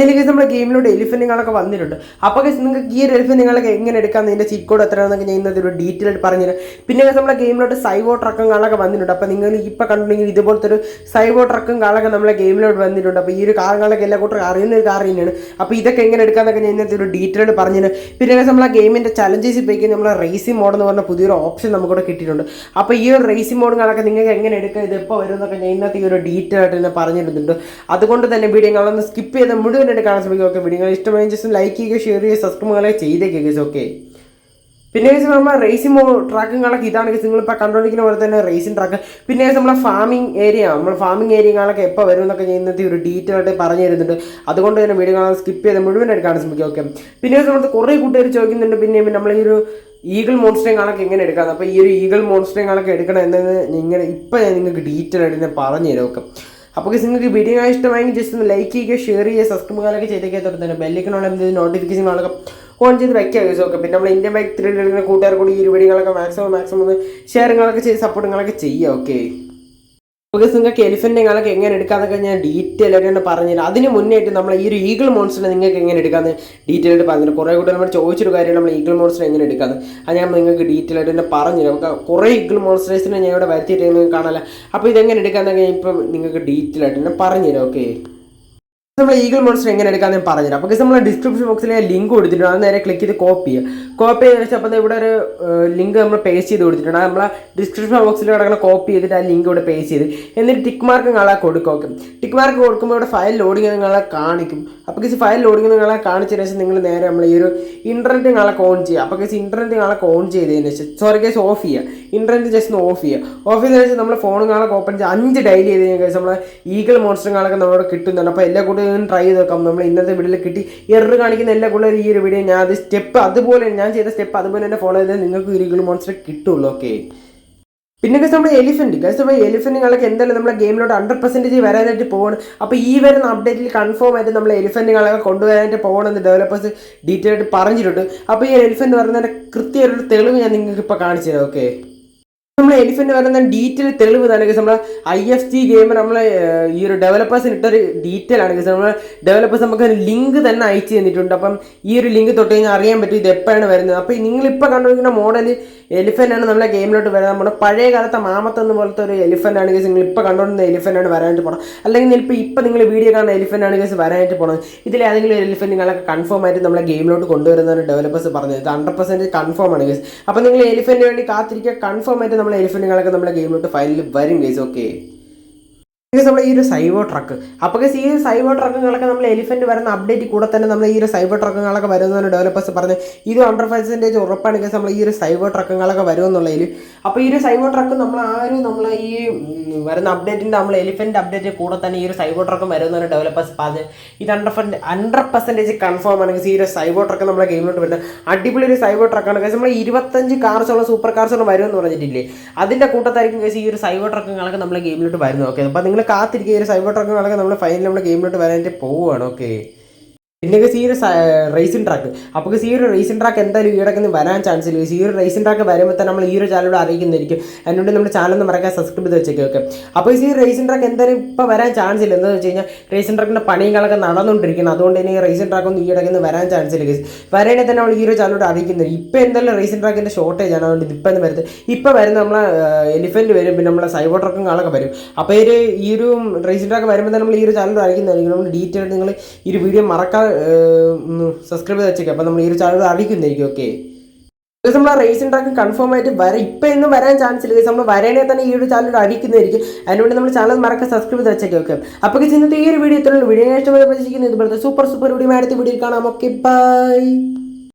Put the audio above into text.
ഇതിലേക്ക് നമ്മുടെ ഗെയിമിലൂടെ എലിഫന്റുകളൊക്കെ വന്നിട്ടുണ്ട്. അപ്പോൾ നിങ്ങൾക്ക് ഈ ഒരു എലിഫന്റുകളൊക്കെ എങ്ങനെ എടുക്കാം? ഇതിന്റെ ചീറ്റ് കോഡ് എത്രയാണെന്നൊക്കെ ഞാൻ ഇന്നത്തെ ഒരു ഡീറ്റെയിൽ പറഞ്ഞുതരാം. പിന്നെ നമ്മുടെ ഗെയിമിലോട്ട് സൈവോ ട്രക്കും കാളൊക്കെ വന്നിട്ടുണ്ട്. അപ്പോൾ നിങ്ങൾ ഇപ്പോൾ കണ്ടിട്ടുണ്ടെങ്കിൽ ഇതുപോലത്തെ ഒരു സൈവോ ട്രക്കും കാളൊക്കെ നമ്മളെ ഗെയിമിലോട്ട് വന്നിട്ടുണ്ട്. അപ്പോൾ ഈ ഒരു കാറുകളൊക്കെ എല്ലാ കൂട്ടർ അറിയുന്ന ഒരു തന്നെയാണ്. അപ്പോൾ ഇതൊക്കെ എങ്ങനെ എടുക്കാമെന്നൊക്കെ ഞാൻ ഇന്നത്തെ ഒരു ഡീറ്റെയിൽ പറഞ്ഞുതരാം. പിന്നെ നമ്മളെ ഗെയിമിന്റെ ചലഞ്ചസ് പോയി നമ്മളെ റേസിംഗ് മോഡ് എന്ന് പറഞ്ഞ പുതിയൊരു ഓപ്ഷൻ നമുക്കിവിടെ കിട്ടിയിട്ടുണ്ട്. അപ്പോൾ ഈ ഒരു റേസിംഗ് മോഡ് മോഡുകളൊക്കെ നിങ്ങൾക്ക് എങ്ങനെ എടുക്കാം? ഇത് എപ്പോൾ വരുമെന്നൊക്കെ ഞാൻ ഇന്നത്തെ ഈ ഒരു ഡീറ്റെയിൽ ആയിട്ട് തന്നെ പറഞ്ഞിരുന്നുണ്ട് അതുകൊണ്ട് തന്നെ വീഡിയോ നിങ്ങളൊന്ന് സ്കിപ്പ് ചെയ്ത് മുഴുവനായിട്ട് കാണാൻ ശ്രമിക്കുക. ഓക്കെ വീഡിയോ ഇഷ്ടമായി ജസ്റ്റ് ലൈക്ക് ചെയ്യുക ഷെയർ ചെയ്യുക സബ്സ്ക്രൈബ് ചെയ്തേക്കുക ഓക്കെ. പിന്നെ guys നമ്മൾ റേസിംഗ് മോ ട്രാക്കുകളൊക്കെ ഇതാണ് നിങ്ങൾ നിങ്ങളിപ്പോൾ കണ്ടുകൊണ്ടിരിക്കുന്ന പോലെ തന്നെ റേസിംഗ് ട്രാക്ക് പിന്നെ guys നമ്മളെ ഫാമിംഗ് ഏരിയ നമ്മൾ ഫാമിംഗ് ഏരിയ കാണൊക്കെ എപ്പോൾ വരും എന്നൊക്കെ ഇന്നത്തെ ഒരു ഡീറ്റെയിൽ ആയിട്ട് പറഞ്ഞു തരുന്നുണ്ട്. അതുകൊണ്ട് തന്നെ വീഡിയോ കാണാൻ സ്കിപ്പ് ചെയ്ത് മുഴുവനായിട്ട് കാണാൻ ശ്രമിക്കുക ഓക്കെ. പിന്നെ guys നമ്മൾ കുറേ കൂട്ടുകാർ ചോദിക്കുന്നുണ്ട്. പിന്നെ നമ്മൾ ഈ ഒരു ഈഗിൾ കാണൊക്കെ എങ്ങനെ എടുക്കാം അപ്പോൾ ഈ ഒരു ഈഗിൾ കാണൊക്കെ എടുക്കണം എന്നത് ഇങ്ങനെ ഇപ്പം ഞാൻ നിങ്ങൾക്ക് ഡീറ്റെയിൽ ആയിട്ട് ഞാൻ പറഞ്ഞു തരാം ഓക്കെ. അപ്പോൾ നിങ്ങൾക്ക് വീഡിയോ ഇഷ്ടമായെങ്കിൽ ജസ്റ്റ് ഒന്ന് ലൈക്ക് ചെയ്യുക ഷെയർ ചെയ്യുക സബ്സ്ക്രൈബ് ചെയ്തേക്കാൻ തൊട്ട് തന്നെ ബെല്ലിക്കണോളം എന്തെങ്കിലും കാണുക ഓൺ ചെയ്ത് വെക്കുക യൂസ് ഓക്കെ പിന്നെ നമ്മൾ ഇന്ത്യൻ ബൈക്ക് ത്രീ കൂട്ടുകാർ കൂടി ഈ വീഡിയോകളൊക്കെ മാക്സിമം മാക്സിമം ഒന്ന് ഷെയറുകളൊക്കെ ചെയ്ത് സപ്പോർട്ടുകളൊക്കെ ചെയ്യുക ഓക്കെ ഓക്കെ നിങ്ങൾക്ക് എലിഫന്റുകളൊക്കെ എങ്ങനെ എടുക്കാന്നൊക്കെ ഞാൻ ഡീറ്റെയിൽ ആയിട്ട് പറഞ്ഞത് അതിന് മുന്നേറ്റ് നമ്മൾ ഈ ഒരു ഈഗിൾ മോൺസിനെ നിങ്ങൾക്ക് എങ്ങനെ എടുക്കാമെന്ന് ഡീറ്റെയിൽ ആയിട്ട് പറഞ്ഞു കുറേ കൂടെ നമ്മൾ ചോദിച്ചൊരു കാര്യം നമ്മൾ ഈഗിൾ മോൺസ്റ്റർ എങ്ങനെ എടുക്കാമെന്ന് അത് ഞാൻ നിങ്ങൾക്ക് ഡീറ്റെയിൽ ആയിട്ട് തന്നെ പറഞ്ഞു നമുക്ക് കുറേ ഈഗിൾ മോൺസ്റ്റേഴ്സിനെ ഞാൻ ഇവിടെ വരുത്തിയിട്ട് നിങ്ങൾക്ക് കാണാല്ല. അപ്പോൾ ഇതെങ്ങനെ എടുക്കാമെന്നൊക്കെ ഞാൻ ഇപ്പം നിങ്ങൾക്ക് ഡീറ്റെയിൽ ആയിട്ട് തന്നെ പറഞ്ഞുതരാം ഓക്കെ? നമ്മൾ ഈഗിൾ മോൺസ്റ്റർ എങ്ങനെ എടുക്കാമെന്ന് പറഞ്ഞു പറഞ്ഞുതരാം. അപ്പോൾ നമ്മൾ ഡിസ്ക്രിപ്ഷൻ ബോക്സിൽ ലിങ്ക് കൊടുത്തിട്ടുണ്ട്. അത് നേരെ ക്ലിക്ക് ചെയ്ത് കോപ്പി ചെയ്യുക. കോപ്പി ചെയ്തെന്ന് വെച്ചാൽ അപ്പോൾ ഇവിടെ ഒരു ലിങ്ക് നമ്മൾ പേസ്റ്റ് ചെയ്ത് കൊടുത്തിട്ടുണ്ട്. നമ്മൾ ഡിസ്ക്രിപ്ഷൻ ബോക്സിൽ കിടക്കുന്ന കോപ്പി ചെയ്തിട്ട് ആ ലിങ്ക് ഇവിടെ പേസ്റ്റ് ചെയ്ത്. എന്നിട്ട് ടിക്ക് മാർക്ക് നിങ്ങളെ കൊടുക്കും ഓക്കെ ടിക്ക് മാർക്ക് കൊടുക്കുമ്പോൾ ഇവിടെ ഫയൽ ലോഡിങ് നിങ്ങളെ കാണിക്കും. അപ്പോൾ കിസ് ഫയൽ ലോഡിങ് നിങ്ങളെ കാണിച്ചതിന് ശേഷം നിങ്ങൾ നേരെ നമ്മൾ ഈ ഒരു ഇന്റർനെറ്റ് നിങ്ങളെ ഓൺ ചെയ്യുക. അപ്പോൾ കിസ് ഇന്റർനെറ്റ് നിങ്ങളെ ഓൺ ചെയ്തതിന് ശേഷം സോറി കേസ് ഓഫ് ചെയ്യുക. ഇന്റർനെറ്റ് ജസ്റ്റ് ഒന്ന് ഓഫ് ചെയ്യുക. ഓഫ് ചെയ്തതിന് ശേഷം നമ്മൾ ഫോൺ നിങ്ങളെ ഓപ്പൺ ചെയ്യുക അഞ്ച് ഡയൽ ചെയ്ത് കഴിഞ്ഞാൽ നമ്മൾ ഈഗിൾ മോൺസ്റ്ററുകളൊക്കെ നമ്മളോട് കിട്ടുന്നുണ്ട് അപ്പോൾ എല്ലാ കൂട്ടുകാരും ട്രൈ ചെയ്ത് നോക്കാം. നമ്മൾ ഇന്നത്തെ വീഡിയോയിൽ കിട്ടി. എറർ കാണിക്കുന്ന എല്ലാ കൂടുതലും ഈ ഒരു വീഡിയോ ഞാൻ അത് സ്റ്റെപ്പ് അതുപോലെ ഞാൻ ചെയ്ത സ്റ്റെപ്പ് അതുപോലെ തന്നെ ഫോളോ ചെയ്താൽ നിങ്ങൾക്ക് ഈഗിൾ മോൺസ്റ്റർ കിട്ടുള്ളൂ ഓക്കെ പിന്നെ ഗസ് നമ്മുടെ എലിഫന്റ് ഗസ് നമ്മുടെ എലിഫന്റുകളൊക്കെ എന്തായാലും നമ്മുടെ ഗെയിമിലോട്ട് ഹൺഡ്രഡ് പെർസെന്റേജ് വരാനായിട്ട് പോകണം അപ്പോൾ ഈ വരുന്ന അപ്ഡേറ്റിൽ കൺഫേം ആയിട്ട് നമ്മൾ എലിഫന്റുകളൊക്കെ കൊണ്ടുവരാനായിട്ട് പോകണമെന്ന് ഡെവലപ്പേഴ്സ് ഡീറ്റെയിൽ ആയിട്ട് പറഞ്ഞിട്ടുണ്ട്. അപ്പോൾ ഈ എലിഫന്റ് പറയുന്നതിന്റെ കൃത്യമായിട്ടൊരു തെളിവ് ഞാൻ നിങ്ങൾക്ക് ഇപ്പോൾ കാണിച്ചു തരാം ഓക്കെ നമ്മൾ എലിഫന്റ് വരുന്ന ഡീറ്റെയിൽ തെളിവ് തന്നെ നമ്മൾ ഐ എഫ് ടി ഗെയിം നമ്മൾ ഈ ഒരു ഡെവലപ്പേഴ്സിന് ഇട്ടൊരു ഡീറ്റെയിൽ ആണ് നമ്മൾ ഡെവലപ്പേഴ്സ് നമുക്ക് ലിങ്ക് തന്നെ അയച്ചു തന്നിട്ടുണ്ട്. അപ്പം ഈ ഒരു ലിങ്ക് തൊട്ട് കഴിഞ്ഞാൽ അറിയാൻ പറ്റും ഇത് എപ്പോഴാണ് വരുന്നത്. അപ്പോൾ നിങ്ങളിപ്പോൾ കണ്ടുപിടിക്കുന്ന മോഡൽ എലിഫന്റ് ആണ് നമ്മളെ ഗെയിമിലോട്ട് വരുന്നത് നമ്മുടെ പഴയ കാലത്തെ മാമത്തെന്ന് പോലത്തെ ഒരു എലിഫന്റ് ആണ് കേസ് നിങ്ങൾ ഇപ്പോൾ കണ്ടുകൊണ്ടിരുന്ന എലിഫന്റ് ആണ് വരാനായിട്ട് പോകണം അല്ലെങ്കിൽ ഇപ്പോൾ ഇപ്പോൾ നിങ്ങൾ വീഡിയോ കാണുന്ന എലിഫന്റ് ആണ് കേസ് വരാനായിട്ട് പോകണം ഇതിൽ ഏതെങ്കിലും ഒരു എലിഫന്റ് നിങ്ങളൊക്കെ കൺഫേം ആയിട്ട് നമ്മളെ ഗെയിമിലോട്ട് കൊണ്ടുവരുന്നതാണ് ഡെവലപ്പേഴ്സ് പറഞ്ഞത്. ഹൺഡ്രഡ് പെർസെന്റ് കൺഫേം ആണ് കേസ് അപ്പോൾ നിങ്ങൾ എലിഫന്റിന് വേണ്ടി കാത്തിരിക്കുക. കൺഫേം ആയിട്ട് നമ്മൾ എലിഫന്റുകളൊക്കെ നമ്മളെ ഗെയിമിലോട്ട് ഫയലിൽ വരും കേസ് ഓക്കെ ഗൈസ് നമ്മൾ ഈ ഒരു സൈബർ ട്രക്ക് അപ്പോൾ ഈ ഒരു സൈബർ ട്രക്കുകളൊക്കെ നമ്മൾ എലിഫന്റ് വരുന്ന അപ്ഡേറ്റ് കൂടെ തന്നെ നമ്മൾ ഈ ഒരു സൈബർ ട്രക്കുകളൊക്കെ വരുന്നതാണ് ഡെവലപ്പേഴ്സ് പറഞ്ഞ് ഇത് ഹൺഡ്രഡ് പെർസെന്റേജ് ഉറപ്പാണ് നമ്മൾ ഈ ഒരു സൈബർ ട്രക്കുകളൊക്കെ വരുമെന്നുള്ളതിൽ അപ്പോൾ ഈ ഒരു സൈബർ ട്രക്ക് നമ്മൾ ആ ഒരു നമ്മൾ ഈ വരുന്ന അപ്ഡേറ്റിന്റെ നമ്മൾ എലിഫന്റ് അപ്ഡേറ്റ് കൂടെ തന്നെ ഈ ഒരു സൈബർ ട്രക്കും വരുമെന്നാണ് ഡെവലപ്പേഴ്സ് പറഞ്ഞ്. ഇത് ഹൺഡ്രഡ് ഹൺഡ്രഡ് പെർസെന്റേജ് കൺഫേം ആണ് ഗൈസ് ഈ ഒരു സൈബർ ട്രക്ക് നമ്മളെ ഗെയിമിലോട്ട് വരുന്നത്. അടിപൊളി ഒരു സൈബർ ട്രക്കാണ് കാരണം നമ്മൾ ഇരുപത്തഞ്ച് കാർസുള്ള സൂപ്പർ കാർസുള്ള വരുമെന്ന് പറഞ്ഞിട്ടില്ലേ? അതിന്റെ കൂട്ടത്തായിരിക്കും കേസ് ഈ ഒരു സൈബർ ട്രക്കുകളൊക്കെ നമ്മളെ ഗെയിമിലോട്ട് വരുന്നത്. ഓക്കെ അപ്പോൾ നിങ്ങൾ കാത്തിരിക്കുക ഈ സൈബർ ട്രക്കുകളൊക്കെ നമ്മൾ ഫൈനൽ നമ്മുടെ ഗെയിമിലോട്ട് വരാനായിട്ട് പോവുകയാണ് ഓക്കെ പിന്നെ ഈ റേസിംഗ് ട്രാക്ക് അപ്പോൾ ഈ ഒരു റേസിംഗ് ട്രാക്ക് എന്തായാലും ഈയിടയ്ക്ക് വരാൻ ചാൻസ് ഇല്ല. ഈ ഒരു റേസിംഗ് ട്രാക്ക് വരുമ്പോൾ തന്നെ നമ്മൾ ഈ ഒരു ചാനലോട് അറിയിക്കുന്നതായിരിക്കും. അതിനുവേണ്ടി നമ്മുടെ ചാനൽ ഒന്ന് മറക്കാൻ സബ്സ്ക്രൈബ് ചെയ്ത് വെച്ചേക്കും ഓക്കെ അപ്പോൾ ഈ റേസിംഗ് ട്രാക്ക് എന്തായാലും ഇപ്പോൾ വരാൻ ചാൻസ് ഇല്ല. എന്താണെന്ന് വെച്ച് കഴിഞ്ഞാൽ റേസിംഗ് ട്രാക്കിന്റെ പണികളൊക്കെ നടന്നുകൊണ്ടിരിക്കുന്നത് അതുകൊണ്ട് തന്നെ ഈ റേസിംഗ് ട്രാക്ക് ഒന്നും ഈയിടയ്ക്ക് വരാൻ ചാൻസ് ഇല്ല വരേണ്ടി വരേണേ തന്നെ നമ്മൾ ഈ ഒരു ചാനലോട് അറിയിക്കുന്നത് ഇപ്പോൾ എന്തായാലും റേസിംഗ് ട്രാക്കിന്റെ ഷോർട്ടേജ് ആണ്. അതുകൊണ്ട് ഇപ്പം എന്ന് വരുന്നത് ഇപ്പോൾ വരുന്ന നമ്മളെ എലിഫന്റ് വരും പിന്നെ നമ്മളെ സൈബോ ട്രക്കും കാളൊക്കെ വരും. അപ്പോൾ ഈ ഒരു ഈ ഒരു റേസിംഗ് ട്രാക്ക് വരുമ്പോൾ തന്നെ നമ്മൾ ഈ ഒരു ചാനൽ അറിയിക്കുന്നതായിരിക്കും. നമ്മൾ ഡീറ്റെയിൽ നിങ്ങൾ ഈ ഒരു വീഡിയോ സബ്സ്ക്രൈബ് ചെയ്ത് വെച്ചേക്കാം. അപ്പോൾ നമ്മൾ ഈ ഒരു ചാനൽ അറിയിക്കുന്നതായിരിക്കും ഓക്കെ നമ്മൾ റേസിംഗ് ട്രാക്ക് കൺഫേം ആയിട്ട് വര ഇപ്പം ഇന്നും വരാൻ ചാൻസ് ഇല്ല. നമ്മൾ വരേണേ തന്നെ ഈ ഒരു ചാനൽ അടിക്കുന്നതായിരിക്കും അതിനുവേണ്ടി നമ്മൾ ചാനൽ മറക്കാൻ സബ്സ്ക്രൈബ് ചെയ്ത് വെച്ചേക്കാം. ഓക്കെ അപ്പോൾ ഇന്നത്തെ ഈ ഒരു വീഡിയോ ഇത്രയുള്ളൂ വീഡിയോ ഇഷ്ടമായി പ്രതീക്ഷിക്കുന്നത് ഇതുപോലത്തെ സൂപ്പർ സൂപ്പർ വീഡിയോ അടുത്ത വീഡിയോ കാണാം. Okay bye